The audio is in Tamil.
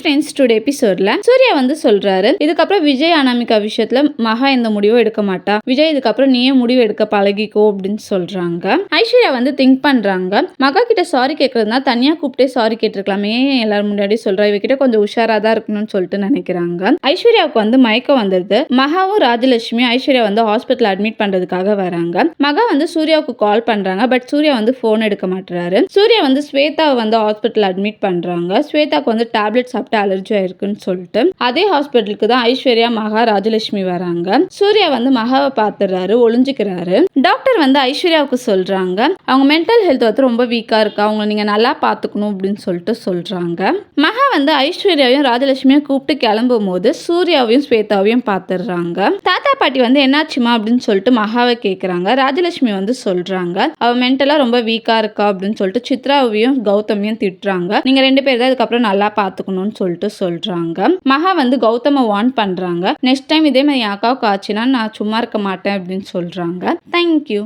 ஃப்ரெண்ட்ஸ் டுடே எபிசோட்ல சூர்யா வந்து சொல்றாரு இதுக்கப்புறம் விஜய் அனாமிகா விஷயத்துல மகா எந்த முடிவும் எடுக்க மாட்டா? விஜய் இதுக்கப்புறம் நீயே முடிவு எடுக்க பழகிக்கோ அப்படின்னு சொல்றாங்க. ஐஸ்வர்யா வந்து திங்க் பண்றாங்க. மகா கிட்ட சாரி கேட்கறதுனா தனியா கூப்பிட்டே சாரி கேட்டிருக்கலாமே ஏன் எல்லாரும் முன்னாடி சொல்றா இவகிட்ட கொஞ்சம் உஷாரா தான் இருக்கணும்னு சொல்லிட்டு நினைக்கிறாங்க. ஐஸ்வர்யாவுக்கு வந்து மயக்கம் வந்துருது. மகாவும் ராஜலட்சுமி ஐஸ்வர்யா வந்து ஹாஸ்பிட்டல் அட்மிட் பண்றதுக்காக வராங்க. மகா வந்து சூர்யாவுக்கு கால் பண்றாங்க பட் சூர்யா வந்து போன் எடுக்க மாட்டுறாரு சூர்யா வந்து ஸ்வேதாவை வந்து ஹாஸ்பிட்டல் அட்மிட் பண்றாங்க. ஸ்வேதாக்கு வந்து டேப்லெட் சாப்பிட்டு அலர்ஜி ஆயிருக்குன்னு சொல்லிட்டு அதே ஹாஸ்பிட்டலுக்கு தான் ஐஸ்வர்யா மகா ராஜலட்சுமி வராங்க. சூர்யா வந்து மகாவை பார்த்துறாரு ஒளிஞ்சுக்கிறாரு. டாக்டர் வந்து ஐஸ்வர்யாவுக்கு சொல்றாங்க அவங்க மென்டல் ஹெல்த் வந்து ரொம்ப வீக்கா இருக்கா? அவங்கள நீங்க நல்லா பாத்துக்கணும் அப்படின்னு சொல்லிட்டு சொல்றாங்க. மகா வந்து ஐஸ்வர்யாவையும் ராஜலட்சுமியும் கூப்பிட்டு கிளம்பும் போது சூர்யாவையும் ஸ்வேதாவையும் பார்த்துடுறாங்க. பாட்டி வந்து என்னாச்சுமா அப்படின்னு சொல்லிட்டு மகாவை கேட்குறாங்க ராஜலட்சுமி வந்து சொல்கிறாங்க அவள் மென்டலாக ரொம்ப வீக்காக இருக்கா? அப்படின்னு சொல்லிட்டு சித்ராவையும் கௌதமையும் திட்டுறாங்க. நீங்க ரெண்டு பேர் தான் இதுக்கப்புறம் நல்லா பார்த்துக்கணும்னு சொல்லிட்டு சொல்கிறாங்க மகா வந்து கௌதமை வார்ன் பண்றாங்க. நெக்ஸ்ட் டைம் இதே மாதிரி என் அக்காவுக்கு ஆச்சுன்னா நான் சும்மா இருக்க மாட்டேன் அப்படின்னு சொல்கிறாங்க தேங்க்யூ